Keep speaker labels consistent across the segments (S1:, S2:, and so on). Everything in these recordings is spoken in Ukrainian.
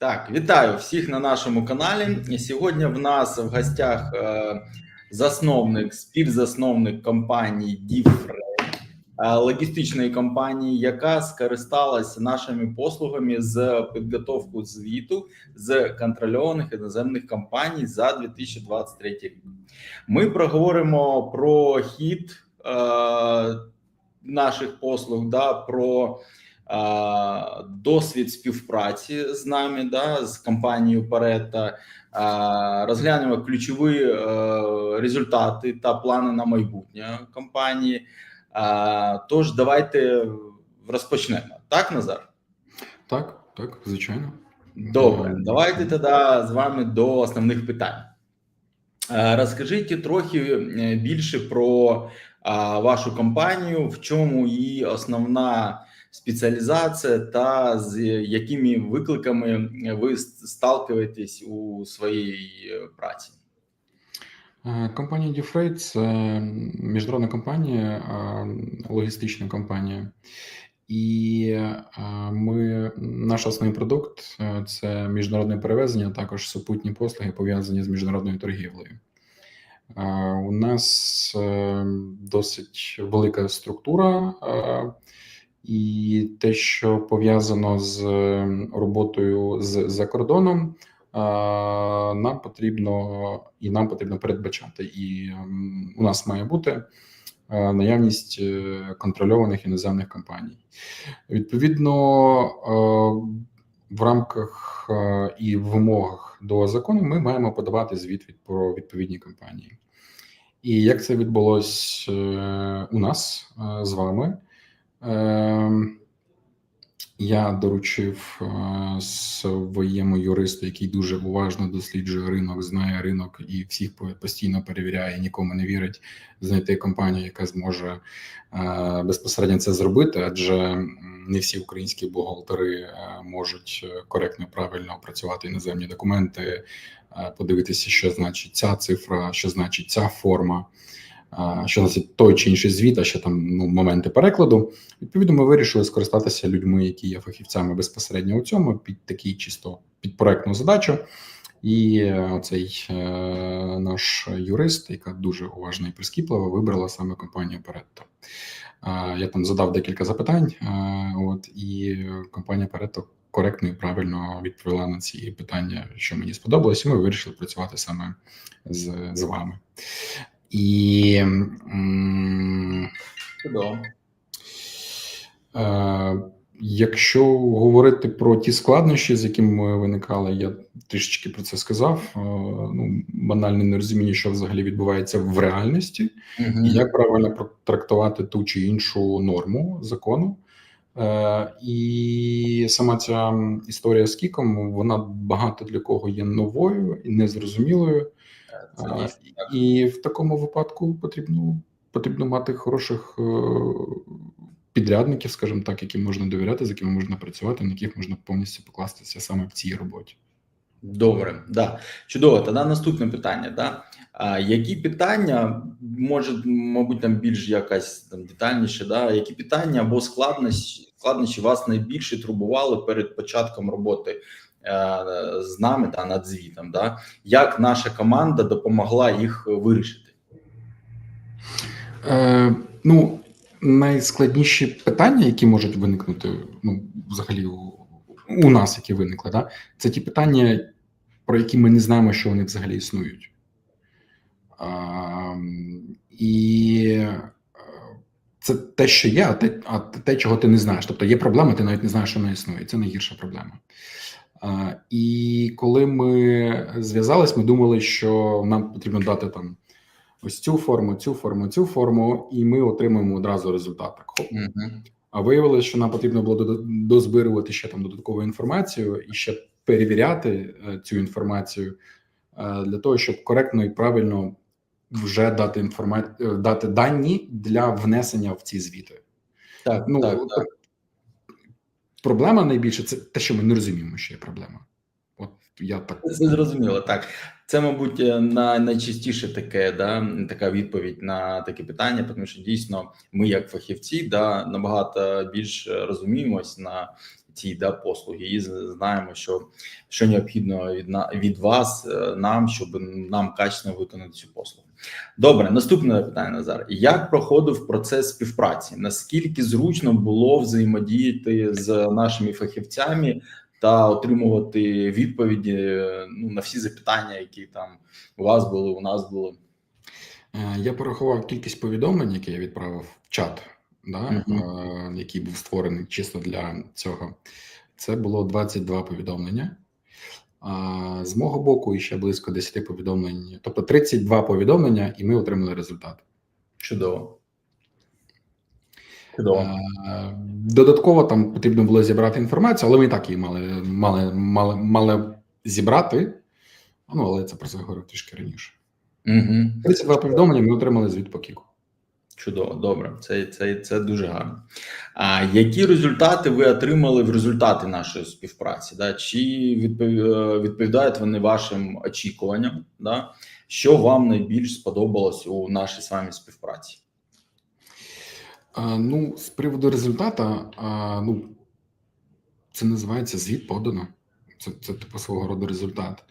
S1: Так, вітаю всіх на нашому каналі. Сьогодні в нас в гостях е, засновник, співзасновник компанії DeFray, е, логістичної компанії, яка скористалася нашими послугами з підготовку звіту з контрольованих іноземних компаній за 2023 рік. Ми проговоримо про хід е, наших послуг, да, про досвід співпраці з нами, да, з компанією Парета, розглянемо ключові е, результати та плани на майбутнє компанії. Тож, давайте розпочнемо. Так, Назар?
S2: Так, так, звичайно.
S1: Добре, давайте тоді з вами до основних питань. Розкажіть трохи е, більше про вашу компанію, в чому її основна спеціалізація, та з якими викликами ви сталкиваєтесь у своїй е, праці?
S2: Е, Компанія DeFreight – це міжнародна компанія, е, логістична компанія. І е, ми, наш основний продукт е, це міжнародне перевезення, а також супутні послуги, пов'язані з міжнародною торгівлею. Е, У нас е, досить велика структура, е, і те, що пов'язано з роботою з за кордоном, нам потрібно і нам потрібно передбачати. І у нас має бути наявність е, контрольованих іноземних компаній. Відповідно, е, в рамках е, і вимогах до закону ми маємо подавати звіт від про відповідні компанії. І як це відбулось у нас з вами? Е, Я доручив е, своєму юристу, який дуже уважно досліджує ринок, знає ринок і всіх постійно перевіряє, нікому не вірить, знайти компанію, яка зможе е, безпосередньо це зробити, адже не всі українські бухгалтери е, можуть коректно правильно опрацювати іноземні документи, подивитися, що значить ця цифра, що значить ця форма. Що значить той чи інший звіт, а ще там ну, моменти перекладу. Відповідно, ми вирішили скористатися людьми, які є фахівцями безпосередньо у цьому, під такий чисто під проектну задачу. І е, оцей е, наш юрист, яка дуже уважна і прискіплива, вибрала саме компанію Pareto. Е, я там задав декілька запитань, е, от і компанія Pareto коректно і правильно відповіла на ці питання, що мені сподобалось, і ми вирішили працювати саме з, з вами. І
S1: Чудово.
S2: Е, Якщо говорити про ті складнощі, з якими виникали, я трішечки про це сказав. Е, Ну, банальне нерозуміння, що взагалі відбувається в реальності,
S1: Мгм.
S2: і як правильно трактувати ту чи іншу норму закону. Е, І сама ця історія з кіком, вона багато для кого є новою і незрозумілою. А. І в такому випадку потрібно потрібно мати хороших е, підрядників, скажімо так, яким можна довіряти, з якими можна працювати, на яких можна повністю покластися саме в цій роботі.
S1: Добре, да. Чудово. Тоді наступне питання. Да? А, які питання, може, мабуть, там більш якась там детальніше, да? які питання або складнощі, складнощі вас найбільше турбували перед початком роботи з нами та над звітом? Да? Як наша команда допомогла їх вирішити?
S2: Е, ну, найскладніші питання, які можуть виникнути, ну, взагалі, у, у нас, які виникли, да, це ті питання, про які ми не знаємо, що вони взагалі існують. А, і е, це те, що є, а те, а те, чого ти не знаєш. Тобто є проблема, ти навіть не знаєш, що вона існує. Це найгірша проблема. І коли ми зв'язались, ми думали, що нам потрібно дати там ось цю форму, цю форму, цю форму, і ми отримаємо одразу результат. Так, хоп.
S1: Угу.
S2: А виявилося, що нам потрібно було дозбирувати ще там додаткову інформацію і ще перевіряти е, цю інформацію е, для того, щоб коректно і правильно вже дати інформа... е, дати дані для внесення в ці звіти.
S1: Так,
S2: Ну
S1: так, так.
S2: Проблема найбільше це те, що ми не розуміємо, що є проблема. От я так
S1: Це зрозуміло, так. Це, мабуть, е, на найчастіше таке, да, така відповідь на таке питання, тому що дійсно ми, як фахівці, да, набагато більш розуміємось на ці да, послуги, і знаємо, що, що необхідно від, від вас, е, нам, щоб нам качественно виконати цю послугу. Добре, наступне питання Назар. Як проходив процес співпраці? Наскільки зручно було взаємодіяти з нашими фахівцями та отримувати відповіді е, ну, на всі запитання, які там у вас були, у нас були?
S2: Е, Я порахував кількість повідомлень, які я відправив в чат, да, е, який був створений чисто для цього. Це було 22 повідомлення. А з мого боку ще близько 10 повідомлень, тобто 32 повідомлення, і ми отримали результат.
S1: Чудово. Чудово.
S2: Е, Додатково там потрібно було зібрати інформацію, але ми і так її мали, мали, мали, мали зібрати. Ну, але це про це говорив трішки раніше.
S1: Угу.
S2: 32 повідомлення ми отримали звіт по кіку.
S1: Чудово, добре, це, це, це дуже гарно. А які результати ви отримали в результаті нашої співпраці? Да? Чи е, відповідають вони вашим очікуванням? Да? Що вам найбільш сподобалось у нашій з вами співпраці?
S2: А, ну, з приводу результата, а, ну, це називається звіт подано. Це, це типу свого роду результат.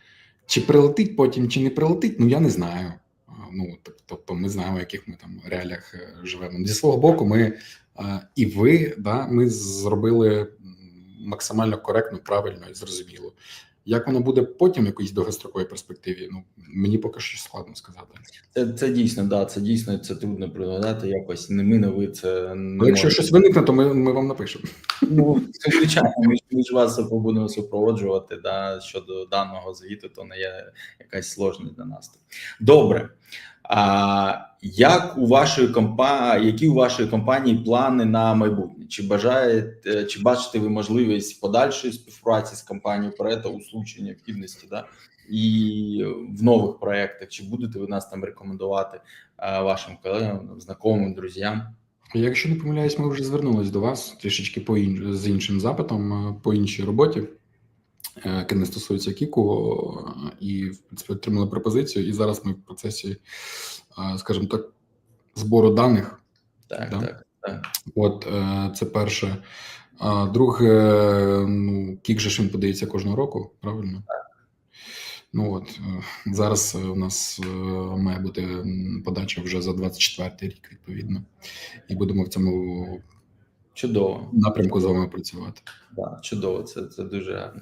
S2: Чи прилетить потім, чи не прилетить, ну я не знаю. Ну, тобто, ми знаємо, в яких ми там реаліях е, живемо. Зі свого боку, ми і ви, да, ми зробили максимально коректно, правильно і зрозуміло. Як воно буде потім в якоїсь довгостроковій перспективі? Ну мені поки що складно сказати.
S1: Це, це дійсно, да, це дійсно це трудно пригадати якось. Не ми, не ви це не
S2: якщо
S1: можемо.
S2: щось виникне, то ми, ми вам напишемо.
S1: Ну, це звичайно, ми, ж- ми ж вас будемо супроводжувати да, щодо даного звіту, то не є якась сложність для нас. Добре. А як у вашої компанії, які у вашої компанії плани на майбутнє? Чи бажаєте, чи бачите ви можливість подальшої співпраці з компанією Парето у случаї необхідності, да? і в нових проєктах? Чи будете ви нас там рекомендувати а, вашим колегам, знайомим, друзям?
S2: Якщо не помиляюсь, ми вже звернулись до вас трішечки по ін... з іншим запитом по іншій роботі, яке не стосується Кіку, е, і в принципі отримали пропозицію. І зараз ми в процесі, е, скажімо так, збору даних.
S1: Так,
S2: Да.
S1: так, так.
S2: От е, це перше. А друге, е, ну, Кік же ж він подається кожного року, правильно? Ну от е, зараз е, у нас е, має бути подача вже за 24 рік, відповідно, і будемо в цьому
S1: Чудово.
S2: напрямку з вами працювати.
S1: Да, чудово, це, це дуже гарно.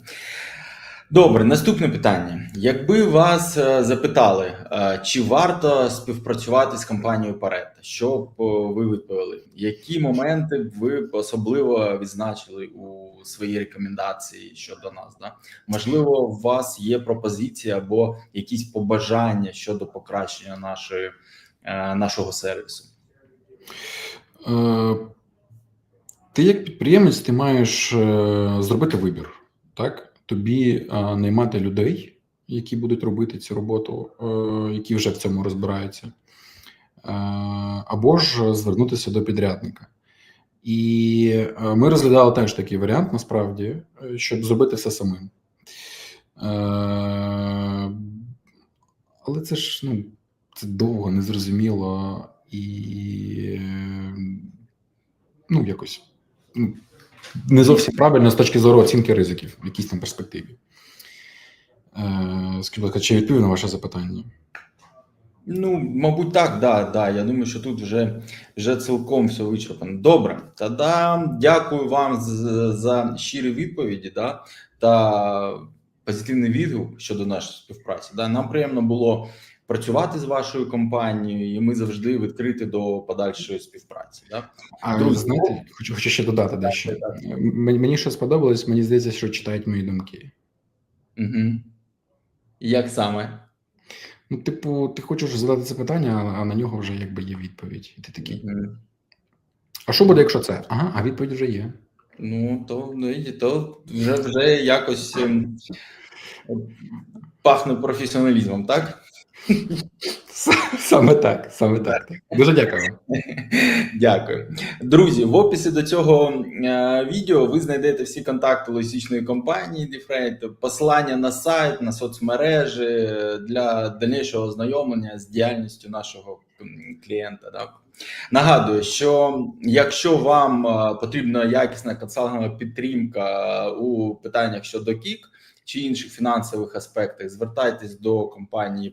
S1: Добре, наступне питання. Якби вас е, запитали, е, чи варто співпрацювати з компанією Pareto, що б е, ви відповіли? Які моменти б ви б особливо відзначили у своїй рекомендації щодо нас? Да? Можливо, у вас є пропозиції або якісь побажання щодо покращення нашої, нашого сервісу?
S2: Ти як підприємець, ти маєш е, зробити вибір, так? Тобі е, наймати людей, які будуть робити цю роботу, е, які вже в цьому розбираються, або ж звернутися до підрядника. І ми розглядали теж такий варіант, насправді, щоб зробити все самим. Але це ж ну, це довго, незрозуміло і ну, якось не зовсім правильно з точки зору оцінки ризиків в якійсь там перспективі. Е, Скажіть, чи відповів на ваше запитання?
S1: Ну, мабуть, так, да, да. Я думаю, що тут вже, вже цілком все вичерпано. Добре, тоді дякую вам з- за щирі відповіді да, та позитивний відгук щодо нашої співпраці. Да. Нам приємно було працювати з вашою компанією, і ми завжди відкриті до подальшої співпраці. Да.
S2: А
S1: Друзі,
S2: знаєте, хочу, хочу ще додати дещо.
S1: так, так.
S2: Мені що сподобалось, мені здається, що читають мої думки.
S1: Угу. Як саме?
S2: Ну, типу, ти хочеш задати це питання, а на нього вже якби є відповідь. І ти такий.
S1: Мгм.
S2: А що буде, якщо це? Ага, а відповідь вже є.
S1: Ну, то, ну, то вже, вже якось ем, пахне професіоналізмом, так?
S2: Саме так, саме так. Дуже дякую.
S1: Дякую, друзі. В описі до цього е, відео ви знайдете всі контакти логістичної компанії DeFreight, посилання на сайт, на соцмережі е, для дальнішого ознайомлення з діяльністю нашого клієнта. Так. Нагадую, що якщо вам е, потрібна якісна консалтингова підтримка у питаннях щодо КІК чи інших фінансових аспектах, звертайтесь до компанії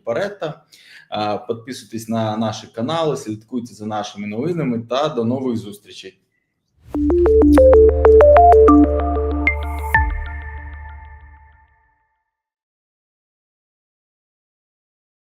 S1: е, підписуйтесь на наші канали, слідкуйте за нашими новинами та до нових зустрічей.